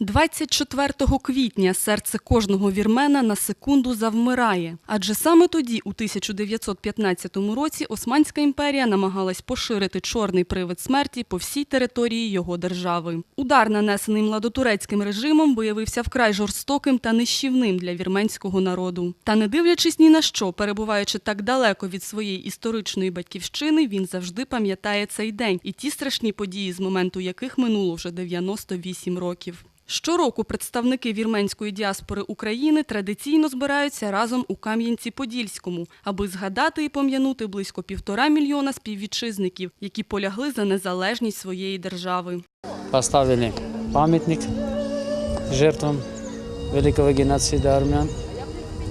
24 квітня серце кожного вірмена на секунду завмирає. Адже саме тоді, у 1915 році, Османська імперія намагалась поширити чорний привид смерті по всій території його держави. Удар, нанесений младотурецьким режимом, виявився вкрай жорстоким та нищівним для вірменського народу. Та не дивлячись ні на що, перебуваючи так далеко від своєї історичної батьківщини, він завжди пам'ятає цей день і ті страшні події, з моменту яких минуло вже 98 років. Щороку представники вірменської діаспори України традиційно збираються разом у Кам'янці-Подільському, аби згадати і пом'янути близько півтора мільйона співвітчизників, які полягли за незалежність своєї держави. поставили памятник жертвам великого геноцида армян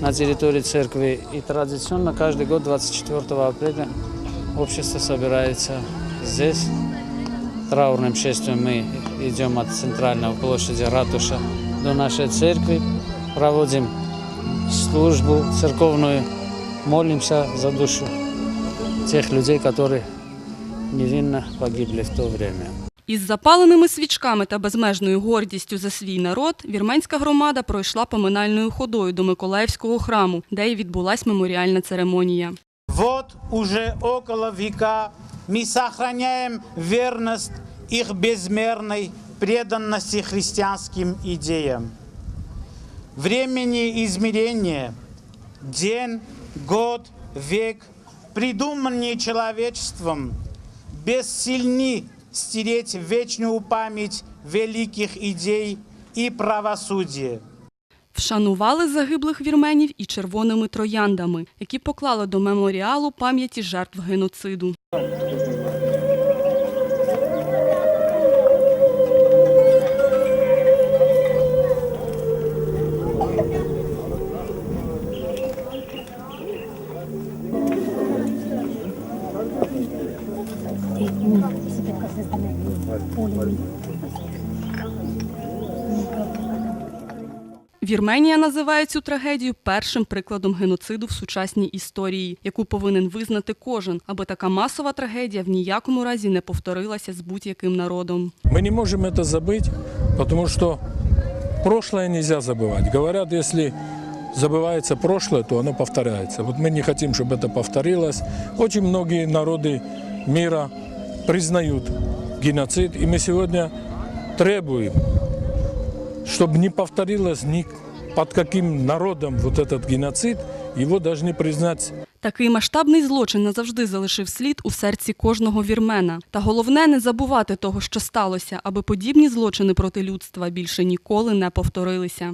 на территории церкви. И традиционно каждый год 24 апреля общество собирается здесь Траурным шествием мы идем от центрального площади Ратуша до нашей церкви, проводим службу церковную, молимся за душу тех людей, которые невинно погибли в то время. Із запаленими свічками та безмежною гордістю за свій народ вірменська громада пройшла поминальною ходою до Миколаївського храму, де й відбулась меморіальна церемонія. Вот уже около века Мы сохраняем верность их безмерной преданности христианским идеям. Времени измерения, день, год, век, придуманные человечеством, бессильны стереть вечную память великих идей и правосудия. Вшанували загиблих вірменів і червоними трояндами, які поклали до меморіалу пам'яті жертв геноциду. Вірменія називає цю трагедію першим прикладом геноциду в сучасній історії, яку повинен визнати кожен, аби така масова трагедія в ніякому разі не повторилася з будь-яким народом. Мы не можем это забыть, потому что прошлое нельзя забывать. Говорят, если забывается прошлое, то оно повторяется. Вот мы не хотим, чтобы это повторилось. Очень многие народы мира признают геноцид, и мы сегодня требуем, чтобы не повторилось ни под каким народом вот этот геноцид, его должны признать Такий масштабний злочин назавжди залишив слід у серці кожного вірмена. Та головне не забувати того, що сталося, аби подібні злочини проти людства більше ніколи не повторилися.